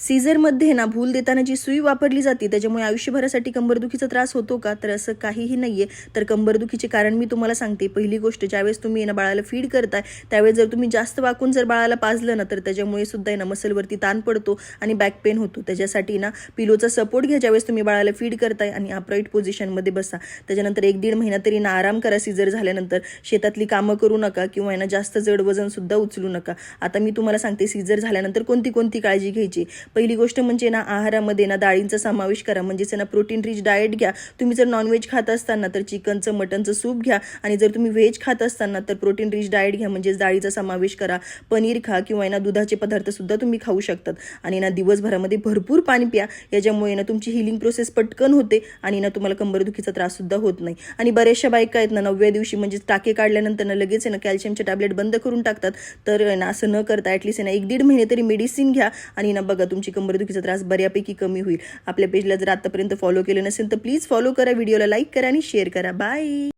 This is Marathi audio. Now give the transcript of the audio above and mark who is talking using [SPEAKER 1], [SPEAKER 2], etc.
[SPEAKER 1] सीझरमध्ये ना भूल देताना जी सुई वापरली जाते त्याच्यामुळे आयुष्यभरासाठी कंबरदुखीचा त्रास होतो का? तर असं काहीही नाहीये. तर कंबरदुखीचे कारण मी तुम्हाला सांगते. पहिली गोष्ट ज्यावेळेस तुम्ही ना बाळाला फीड करताय त्यावेळेस जर तुम्ही जास्त वाकून जर बाळाला पाजलं ना तर त्याच्यामुळे सुद्धा ना मसलवरती ताण पडतो आणि बॅक पेन होतो. त्याच्यासाठी ना पिलोचा सपोर्ट घ्या ज्यावेळेस तुम्ही बाळाला फीड करताय आणि अपराईट पोझिशनमध्ये बसा. त्याच्यानंतर एक दीड महिना तरी ना आराम करा सीझर झाल्यानंतर. शेतातली कामं करू नका किंवा आहे ना जास्त जड वजन सुद्धा उचलू नका. आता मी तुम्हाला सांगते सीझर झाल्यानंतर कोणती कोणती काळजी घ्यायची? पहिली गोष्ट म्हणजे ना आहारामध्ये ना डाळींचा समावेश करा. म्हणजेच ना प्रोटीन रिच डाएट घ्या. तुम्ही जर नॉनव्हेज खात असताना तर चिकनचं मटनचं सूप घ्या. आणि जर तुम्ही व्हेज खात असताना तर प्रोटीन रिच डाएट घ्या. म्हणजेच डाळीचा समावेश करा. पनीर खा किंवा ना दुधाचे पदार्थसुद्धा तुम्ही खाऊ शकतात. आणि ना दिवसभरामध्ये भरपूर पाणी प्या. याच्यामुळे ना तुमची हिलिंग प्रोसेस पटकन होते आणि ना तुम्हाला कंबरदुखीचा त्राससुद्धा होत नाही. आणि बऱ्याचशा बायका आहेत ना नवव्या दिवशी म्हणजे टाके काढल्यानंतर ना लगेच आहे ना कॅल्शियमचे टॅबलेट बंद करून टाकतात. तर ना असं न करता ॲटलिस्ट ना एक दीड महिने तरी मेडिसिन घ्या. आणि ना बघा तुमची कंबरदुखीचा त्रास बऱ्यापैकी कमी होईल. आपल्या पेजला जर आतापर्यंत फॉलो केलं नसेल तर प्लीज फॉलो करा. व्हिडिओला लाईक करा आणि शेअर करा. बाय